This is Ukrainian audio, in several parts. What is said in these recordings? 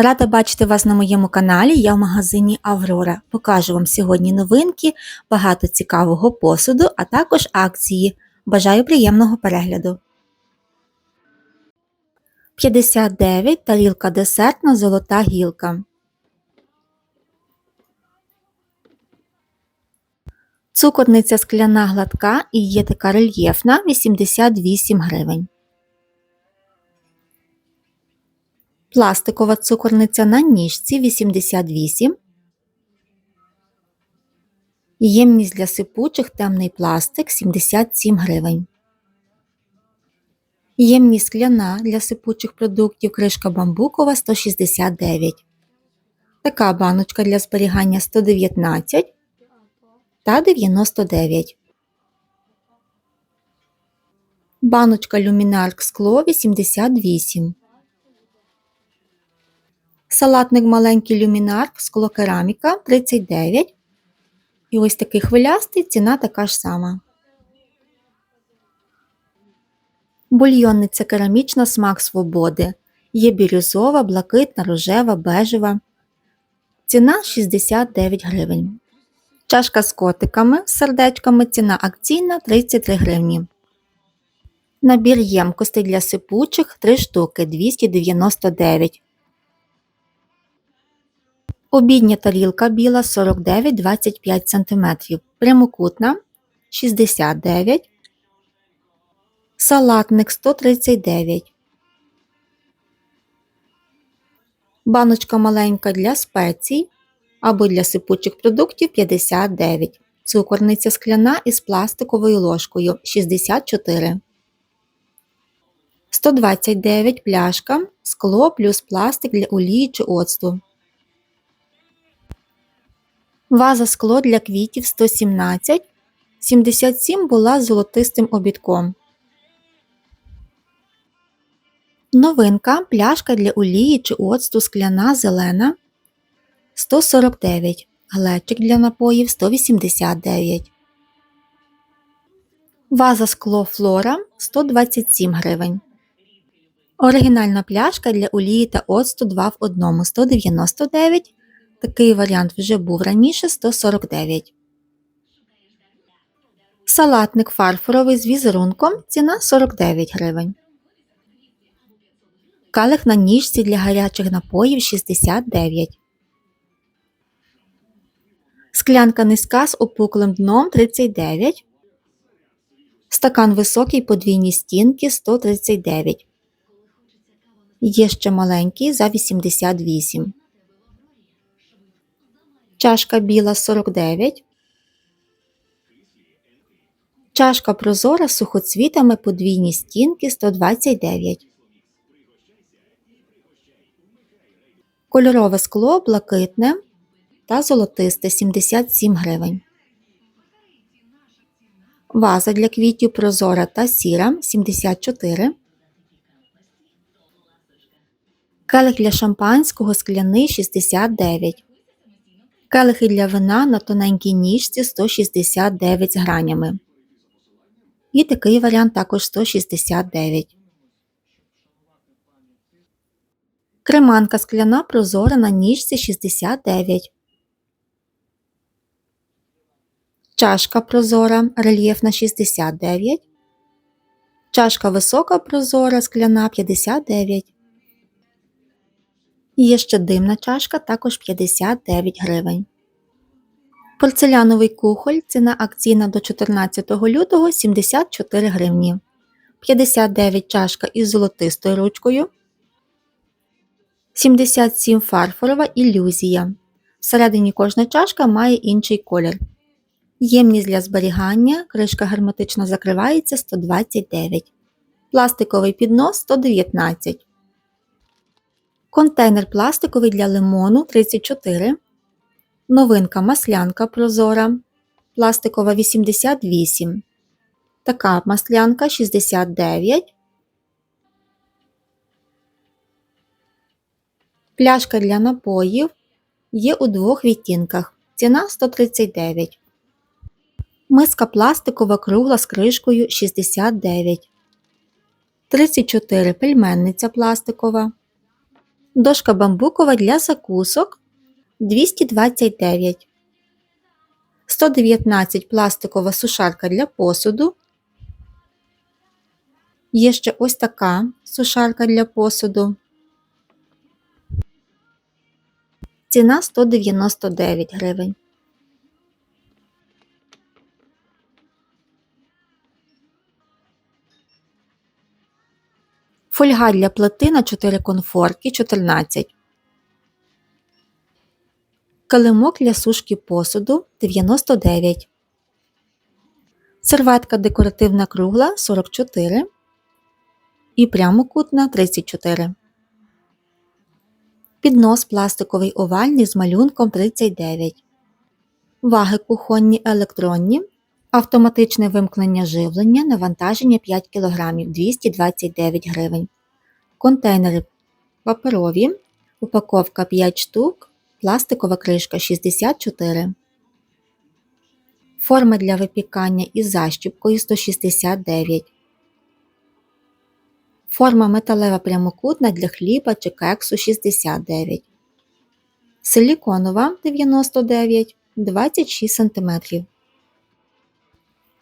Рада бачити вас на моєму каналі. Я в магазині Аврора. Покажу вам сьогодні новинки, багато цікавого посуду, а також акції. Бажаю приємного перегляду. 59 тарілка десертна золота гілка. Цукорниця скляна гладка і є така рельєфна 88 гривень. Пластикова цукорниця на ніжці 88. Ємність для сипучих темний пластик 77 гривень. Ємність скляна для сипучих продуктів кришка бамбукова 169. Така баночка для зберігання 119 та 99. Баночка люмінарк скло 88. Салатник маленький люмінарк склокераміка 39. І ось такий хвилястий ціна така ж сама. Бульйонниця керамічна смак свободи. Є бірюзова, блакитна, рожева, бежева. Ціна 69 гривень. Чашка з котиками з сердечками ціна акційна 33 гривні. Набір ємкостей для сипучих 3 штуки 299. Обідня тарілка біла 49-25 см. Прямокутна 69 Салатник 139 Баночка маленька для спецій або для сипучих продуктів 59 Цукорниця скляна із пластиковою ложкою 64 129 пляшка, скло плюс пластик для олії чи оцту. Ваза скло для квітів 117, 77 була з золотистим обідком. Новинка пляшка для олії чи оцту скляна зелена 149, глечик для напоїв 189. Ваза скло флора 127 гривень. Оригінальна пляшка для олії та оцту 2 в 1 199 Такий варіант вже був раніше 149. Салатник фарфоровий з візерунком ціна 49 гривень. Калих на ніжці для гарячих напоїв 69. Склянка низька з опуклим дном 39. Стакан високий подвійні стінки 139. Є ще маленький за 88. Чашка біла 49. Чашка прозора з сухоцвітами подвійні стінки 129. Кольорове скло блакитне та золотисте 77 гривень. Ваза для квітів прозора та сіра 74. Келих для шампанського скляний 69. Келихи для вина на тоненькій ніжці 169 з гранями. І такий варіант також 169. Креманка скляна прозора на ніжці 69. Чашка прозора рельєфна 69. Чашка висока прозора скляна 59. Є ще димна чашка, також 59 гривень. Порцеляновий кухоль ціна акційна до 14 лютого 74 гривні. 59 чашка із золотистою ручкою. 77 фарфорова ілюзія. Всередині кожна чашка має інший колір. Ємність для зберігання, кришка герметично закривається 129. Пластиковий піднос 119. Контейнер пластиковий для лимону 34. Новинка маслянка прозора. Пластикова 88. Така маслянка 69. Пляшка для напоїв є у двох відтінках. Ціна 139. Миска пластикова кругла з кришкою 69. 34 пельменниця пластикова. Дошка бамбукова для закусок 229. 119 пластикова сушарка для посуду. Є ще ось така сушарка для посуду. Ціна 199 гривень. Фольга для плити на 4 конфорки 14. Килимок для сушки посуду 99. Серветка декоративна кругла 44 і прямокутна 34. Піднос пластиковий овальний з малюнком 39. Ваги кухонні електронні. Автоматичне вимкнення живлення, навантаження 5 кг 229 гривень. Контейнери паперові. Упаковка 5 штук. Пластикова кришка 64. Форма для випікання із защіпкою 169. Форма металева прямокутна для хліба чи кексу 69. Силіконова 99 26 см.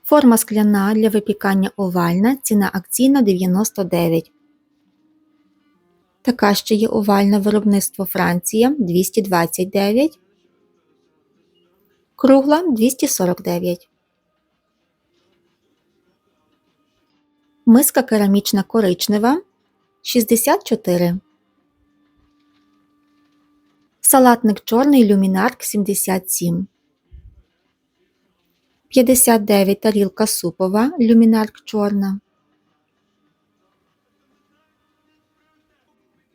Форма скляна для випікання овальна, ціна акційна 99. Така ще є овальне виробництво Франція 229. Кругла 249. Миска керамічна коричнева 64. Салатник чорний люмінарк 77. 59 тарілка супова люмінарк чорна.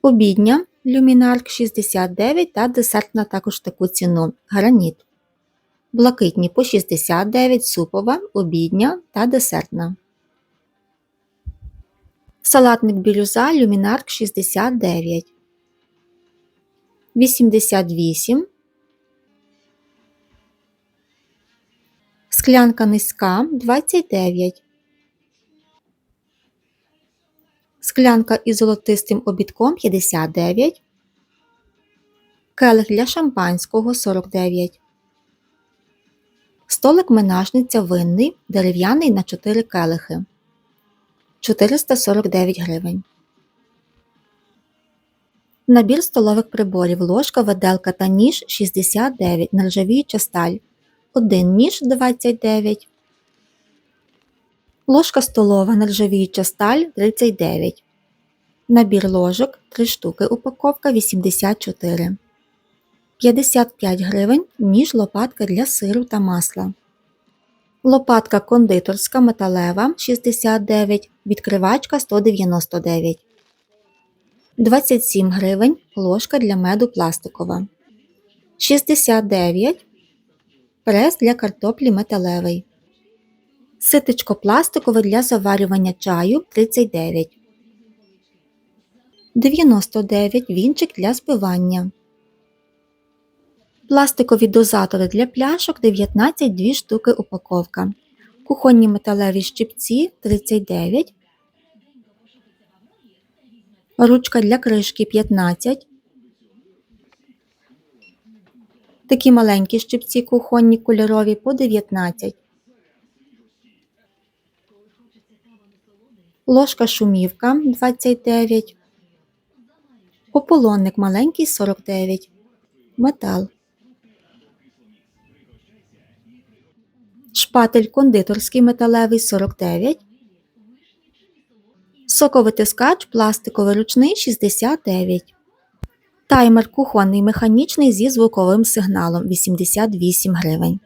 Обідня люмінарк 69 та десертна також таку ціну. Граніт. Блакитні по 69 супова, обідня та десертна. Салатник бірюза люмінарк 69. 88. Склянка низька 29. Склянка із золотистим обідком 59. Келих для шампанського 49. Столик менажниця винний дерев'яний на 4 келихи 449 гривень. Набір столових приборів ложка, виделка та ніж 69 нержавіюча сталь. Один ніж 29. Ложка столова нержавіюча сталь 39. Набір ложок 3 штуки. Упаковка 84. 55 гривень ніж лопатка для сиру та масла. Лопатка кондитерська металева 69. Відкривачка 199. 27 гривень ложка для меду пластикова. 69. Прес для картоплі металевий. Ситечко пластикове для заварювання чаю 39. 99 вінчик для збивання. Пластикові дозатори для пляшок 19 2 штуки упаковка. Кухонні металеві щипці 39. Ручка для кришки 15. Такі маленькі щипці кухонні кольорові по 19. Ложка шумівка 29. Ополонник маленький 49. Метал. Шпатель кондитерський металевий 49. Соковитискач пластиковий ручний 69. Таймер кухонний механічний зі звуковим сигналом 88 гривень.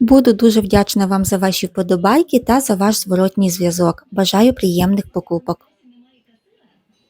Буду дуже вдячна вам за ваші вподобайки та за ваш зворотній зв'язок. Бажаю приємних покупок.